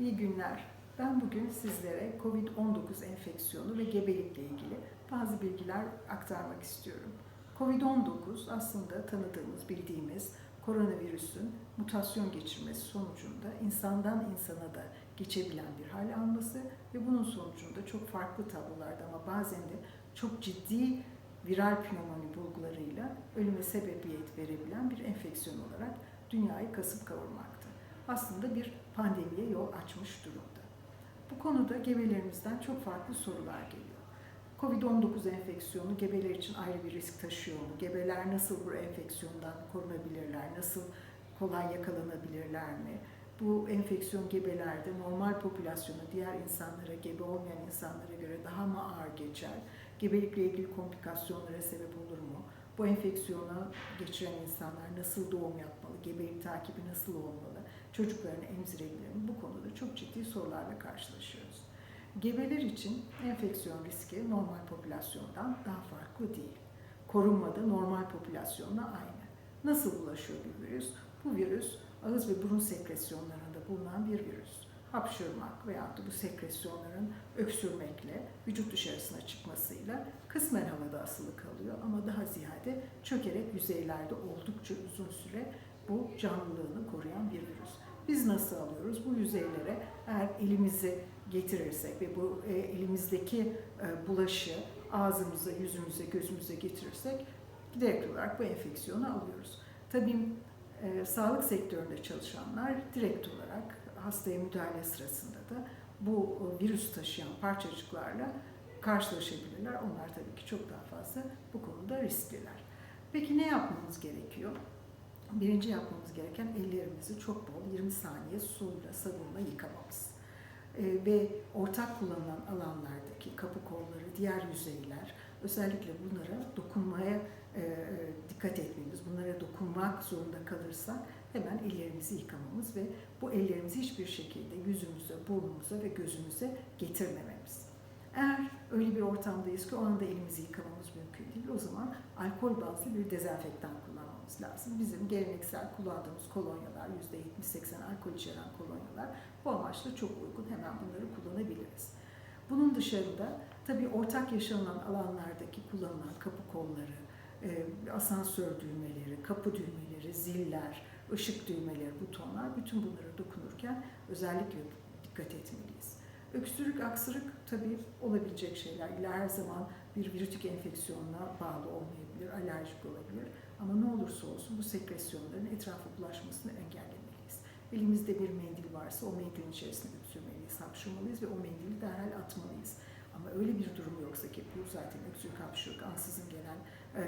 İyi günler. Ben bugün sizlere COVID-19 enfeksiyonu ve gebelikle ilgili bazı bilgiler aktarmak istiyorum. COVID-19 aslında tanıdığımız, bildiğimiz koronavirüsün mutasyon geçirmesi sonucunda insandan insana da geçebilen bir hal alması ve bunun sonucunda çok farklı tablolarda ama bazen de çok ciddi viral pnömoni bulgularıyla ölüme sebebiyet verebilen bir enfeksiyon olarak dünyayı kasıp kavurmakta. Aslında bir pandemiye yol açmış durumda. Bu konuda gebelerimizden çok farklı sorular geliyor. Covid-19 enfeksiyonu gebeler için ayrı bir risk taşıyor mu? Gebeler nasıl bu enfeksiyondan korunabilirler? Nasıl kolay yakalanabilirler mi? Bu enfeksiyon gebelerde normal popülasyonu diğer insanlara, gebe olmayan insanlara göre daha mı ağır geçer? Gebelikle ilgili komplikasyonlara sebep olur mu? Bu enfeksiyona geçiren insanlar nasıl doğum yapmalı? Gebelik takibi nasıl olmalı? Çocuklarını emzirebilir mi? Bu konuda çok ciddi sorularla karşılaşıyoruz. Gebeler için enfeksiyon riski normal popülasyondan daha farklı değil. Korunmada normal popülasyonla aynı. Nasıl bulaşıyor bir virüs? Bu virüs ağız ve burun sekresyonlarında bulunan bir virüs. Hapşırmak veya da bu sekresyonların öksürmekle vücut dışarısına çıkmasıyla kısmen havada asılı kalıyor ama daha ziyade çökerek yüzeylerde oldukça uzun süre bu canlılığını koruyan bir virüs. Biz nasıl alıyoruz? Bu yüzeylere eğer elimizi getirirsek ve bu e, elimizdeki e, bulaşı ağzımıza, yüzümüze, gözümüze getirirsek direkt olarak bu enfeksiyonu alıyoruz. Tabii e, sağlık sektöründe çalışanlar direkt olarak hastaya müdahale sırasında da bu e, virüs taşıyan parçacıklarla karşılaşabilirler. Onlar tabii ki çok daha fazla bu konuda riskliler. Peki ne yapmamız gerekiyor? Birinci yapmamız gereken ellerimizi çok bol 20 saniye suyla, sabunla yıkamamız. Ee, ve ortak kullanılan alanlardaki kapı kolları, diğer yüzeyler, özellikle bunlara dokunmaya e, dikkat etmemiz, bunlara dokunmak zorunda kalırsak hemen ellerimizi yıkamamız ve bu ellerimizi hiçbir şekilde yüzümüze, burnumuza ve gözümüze getirmememiz. Eğer öyle bir ortamdayız ki o anda elimizi yıkamamız mümkün değil, o zaman alkol bazlı bir dezenfektan kullanmamız lazım. Bizim geleneksel kullandığımız kolonyalar, %70-80 alkol içeren kolonyalar bu amaçla çok uygun. Hemen bunları kullanabiliriz. Bunun dışarında tabii ortak yaşanılan alanlardaki kullanılan kapı kolları, e, asansör düğmeleri, kapı düğmeleri, ziller, ışık düğmeleri, butonlar bütün bunlara dokunurken özellikle dikkat etmeliyiz. Öksürük, aksırık tabii olabilecek şeyler. İlla her zaman bir virütik enfeksiyonla bağlı olmayabilir, alerjik olabilir. Ama ne olursa olsun bu sekresyonların etrafa bulaşmasını engellemeliyiz. Elimizde bir mendil varsa o mendilin içerisine götürmeliyiz, hapşırmalıyız ve o mendili derhal atmalıyız. Ama öyle bir durum yoksa ki bu zaten öksürük, hapşırık, ansızın gelen e,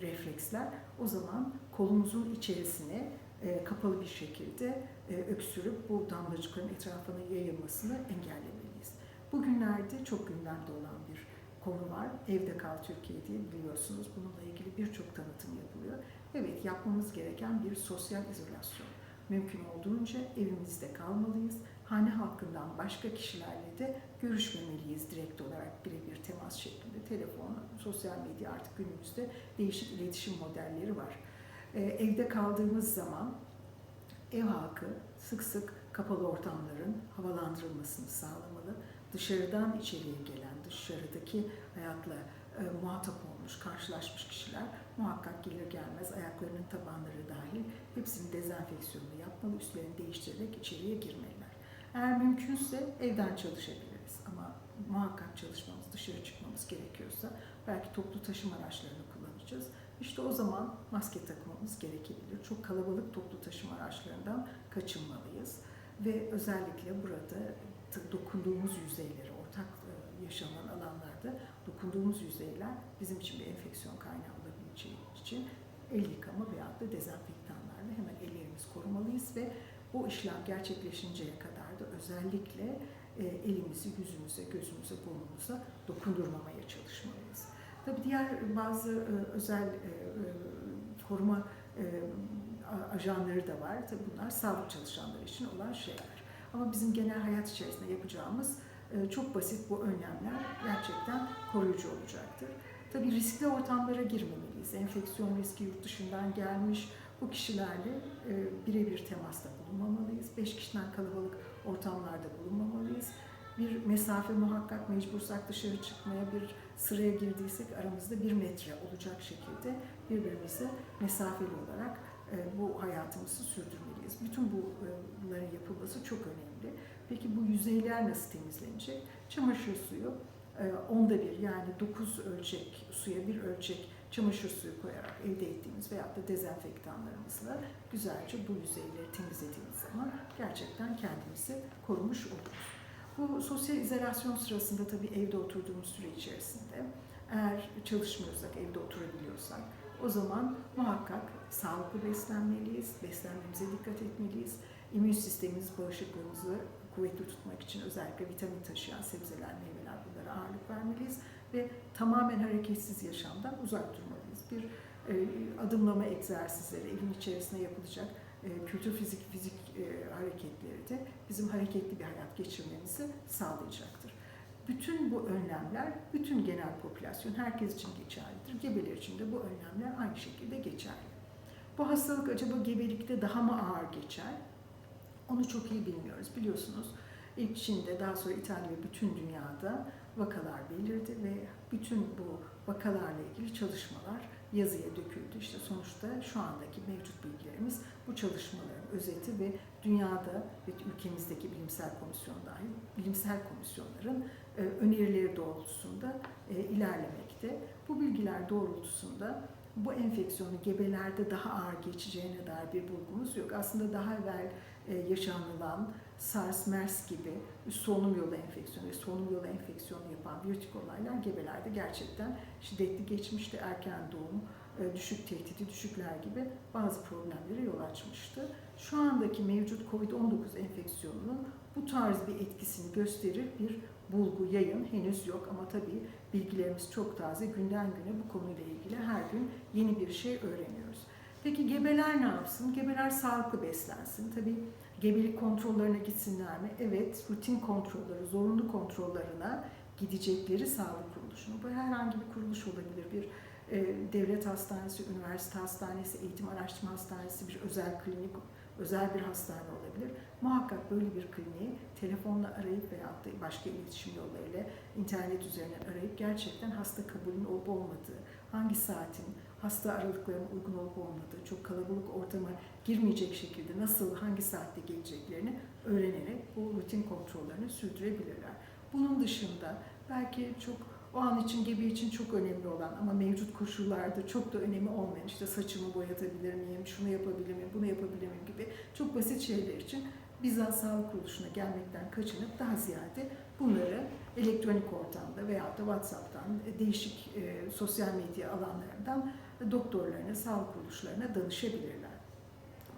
refleksler o zaman kolumuzun içerisine e, kapalı bir şekilde e, öksürüp bu damlacıkların etrafına yayılmasını engellemeliyiz. Bugünlerde çok gündemde olan bir konu var. Evde kal Türkiye diye biliyorsunuz. Bununla ilgili birçok tanıtım yapılıyor. Evet yapmamız gereken bir sosyal izolasyon. Mümkün olduğunca evimizde kalmalıyız. Hane halkından başka kişilerle de görüşmemeliyiz direkt olarak birebir temas şeklinde. Telefon, sosyal medya artık günümüzde değişik iletişim modelleri var. Ee, evde kaldığımız zaman ev halkı sık sık kapalı ortamların havalandırılmasını sağlamalı. Dışarıdan içeriye gelen, dışarıdaki hayatla e, muhatap olmuş, karşılaşmış kişiler muhakkak gelir gelmez ayaklarının tabanları dahil hepsinin dezenfeksiyonunu yapmalı, üstlerini değiştirerek içeriye girmeliler. Eğer mümkünse evden çalışabiliriz ama muhakkak çalışmamız, dışarı çıkmamız gerekiyorsa belki toplu taşıma araçlarını kullanacağız. İşte o zaman maske takmamız gerekebilir. Çok kalabalık toplu taşıma araçlarından kaçınmalıyız. Ve özellikle burada dokunduğumuz yüzeyleri, ortak e, yaşanan alanlarda dokunduğumuz yüzeyler bizim için bir enfeksiyon kaynağı olabileceği için el yıkama veya da dezenfektanlarla hemen ellerimizi korumalıyız ve bu işlem gerçekleşinceye kadar da özellikle e, elimizi yüzümüze, gözümüze, burnumuza dokundurmamaya çalışmalıyız. Tabii diğer bazı e, özel koruma ajanları da var. Tabii bunlar sağlık çalışanları için olan şeyler. Ama bizim genel hayat içerisinde yapacağımız e, çok basit bu önlemler gerçekten koruyucu olacaktır. Tabii riskli ortamlara girmemeliyiz. Enfeksiyon riski yurt dışından gelmiş, Bu kişilerle e, birebir temasta bulunmamalıyız. Beş kişiden kalabalık ortamlarda bulunmamalıyız. Bir mesafe muhakkak mecbursak dışarı çıkmaya bir sıraya girdiysek aramızda bir metre olacak şekilde birbirimize mesafeli olarak e, bu hayatımızı sürdürmeliyiz. Bütün bunların yapılması çok önemli. Peki bu yüzeyler nasıl temizlenecek? Çamaşır suyu e, onda bir yani 9 ölçek suya bir ölçek çamaşır suyu koyarak elde ettiğimiz veyahut da dezenfektanlarımızla güzelce bu yüzeyleri temizlediğimiz zaman gerçekten kendimizi korumuş oluruz. Bu sosyal izolasyon sırasında tabii evde oturduğumuz süre içerisinde eğer çalışmıyorsak, evde oturabiliyorsak o zaman muhakkak sağlıklı beslenmeliyiz, beslenmemize dikkat etmeliyiz. İmmün sistemimiz, bağışıklığımızı kuvvetli tutmak için özellikle vitamin taşıyan sebzeler, meyveler bunlara ağırlık vermeliyiz ve tamamen hareketsiz yaşamdan uzak durmalıyız. Bir e, adımlama egzersizleri, evin içerisinde yapılacak e, kültür fizik fizik e, hareketleri de bizim hareketli bir hayat geçirmemizi sağlayacaktır. Bütün bu önlemler, bütün genel popülasyon, herkes için geçerlidir. Gebeler için de bu önlemler aynı şekilde geçerli. Bu hastalık acaba gebelikte daha mı ağır geçer? Onu çok iyi bilmiyoruz. Biliyorsunuz ilk Çin'de daha sonra İtalya ve bütün dünyada vakalar belirdi ve bütün bu vakalarla ilgili çalışmalar yazıya döküldü. İşte sonuçta şu andaki mevcut bilgilerimiz bu çalışmaların özeti ve dünyada ve ülkemizdeki bilimsel komisyon dahil bilimsel komisyonların e, önerileri doğrultusunda e, ilerlemekte. Bu bilgiler doğrultusunda bu enfeksiyonu gebelerde daha ağır geçeceğine dair bir bulgumuz yok. Aslında daha evvel yaşanılan SARS, MERS gibi solunum yolu enfeksiyonu ve solunum yolu enfeksiyonu yapan virütik olaylar gebelerde gerçekten şiddetli geçmişti. Erken doğum, e, düşük tehdidi, düşükler gibi bazı problemlere yol açmıştı. Şu andaki mevcut COVID-19 enfeksiyonunun bu tarz bir etkisini gösterir bir bulgu, yayın henüz yok ama tabii bilgilerimiz çok taze. Günden güne bu konuyla ilgili her gün yeni bir şey öğreniyoruz. Peki gebeler ne yapsın? Gebeler sağlıklı beslensin. Tabii gebelik kontrollerine gitsinler mi? Evet, rutin kontrolleri, zorunlu kontrollerine gidecekleri sağlık kuruluşuna. Bu herhangi bir kuruluş olabilir, bir e, devlet hastanesi, üniversite hastanesi, eğitim araştırma hastanesi, bir özel klinik, özel bir hastane olabilir. Muhakkak böyle bir kliniği telefonla arayıp veya da başka iletişim yollarıyla internet üzerinden arayıp gerçekten hasta kabulünün olup olmadığı, hangi saatin, hasta aralıklarının uygun olup olmadığı, çok kalabalık ortama girmeyecek şekilde nasıl, hangi saatte geleceklerini öğrenerek bu rutin kontrollerini sürdürebilirler. Bunun dışında belki çok o an için gebe için çok önemli olan ama mevcut koşullarda çok da önemi olmayan işte saçımı boyatabilir miyim, şunu yapabilir miyim, bunu yapabilir miyim gibi çok basit şeyler için bizzat sağlık kuruluşuna gelmekten kaçınıp daha ziyade bunları elektronik ortamda veya da WhatsApp'tan, değişik e, sosyal medya alanlarından doktorlarına, sağlık kuruluşlarına danışabilirler.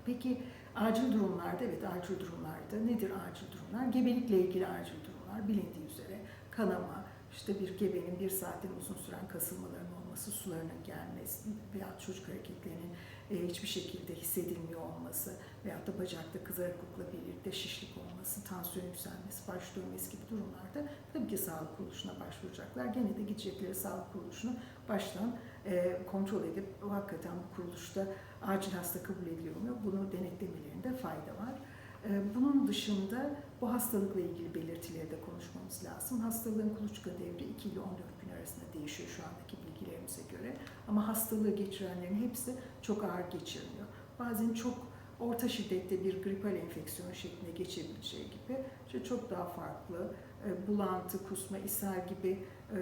Peki acil durumlarda, evet acil durumlarda nedir acil durumlar? Gebelikle ilgili acil durumlar bilindiği üzere kanama, işte bir gebenin bir saatten uzun süren kasılmaların olması, sularının gelmesi veya çocuk hareketlerinin hiçbir şekilde hissedilmiyor olması veya da bacakta kızarıklıkla birlikte şişlik olması, tansiyon yükselmesi, baş dönmesi gibi durumlarda tabii ki sağlık kuruluşuna başvuracaklar. Gene de gidecekleri sağlık kuruluşunu baştan e, kontrol edip hakikaten bu kuruluşta acil hasta kabul ediliyor mu bunu denetlemelerinde fayda var. E, bunun dışında bu hastalıkla ilgili belirtileri de konuşmamız lazım. Hastalığın kuluçka devri 2 ile 14 gün arasında değişiyor şu andaki bilgilerimize göre. Ama hastalığı geçirenlerin hepsi çok ağır geçirmiyor. Bazen çok orta şiddette bir gripal enfeksiyon şeklinde geçebileceği gibi işte çok daha farklı e, bulantı, kusma, ishal gibi e,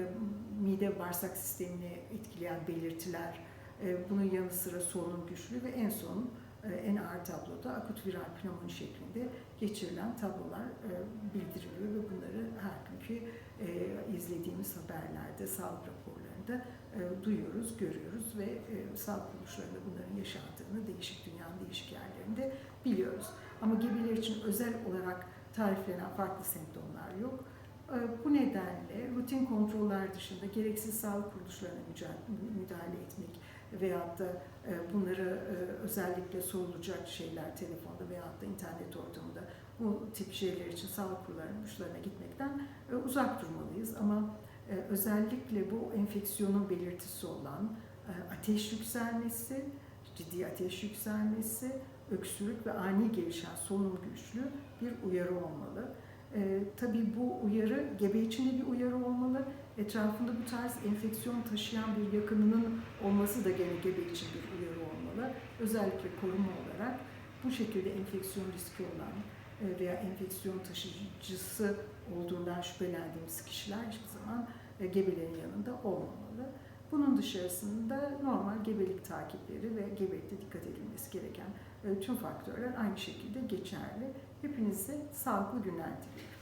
mide bağırsak sistemini etkileyen belirtiler, e, bunun yanı sıra solunum güçlüğü ve en son en ağır tabloda akut viral pnömoni şeklinde geçirilen tablolar bildiriliyor ve bunları her günkü izlediğimiz haberlerde, sağlık raporlarında duyuyoruz, görüyoruz ve sağlık kuruluşlarında bunların yaşandığını değişik dünyanın değişik yerlerinde biliyoruz. Ama gebeler için özel olarak tariflenen farklı semptomlar yok. Bu nedenle rutin kontroller dışında gereksiz sağlık kuruluşlarına müdahale etmek veyahut da bunları özellikle sorulacak şeyler telefonda veyahut da internet ortamında bu tip şeyler için sağlık kuruluşlarına gitmekten uzak durmalıyız. Ama özellikle bu enfeksiyonun belirtisi olan ateş yükselmesi, ciddi ateş yükselmesi, öksürük ve ani gelişen solunum güçlüğü bir uyarı olmalı. Ee, tabii bu uyarı gebe için de bir uyarı olmalı. Etrafında bu tarz enfeksiyon taşıyan bir yakınının olması da gene gebe için bir uyarı olmalı. Özellikle koruma olarak bu şekilde enfeksiyon riski olan e, veya enfeksiyon taşıyıcısı olduğundan şüphelendiğimiz kişiler hiçbir zaman e, gebelerin yanında olmamalı. Bunun dışarısında normal gebelik takipleri ve gebelikte dikkat edilmesi gereken e, tüm faktörler aynı şekilde geçerli. Hepinize sağlıklı günler diliyorum.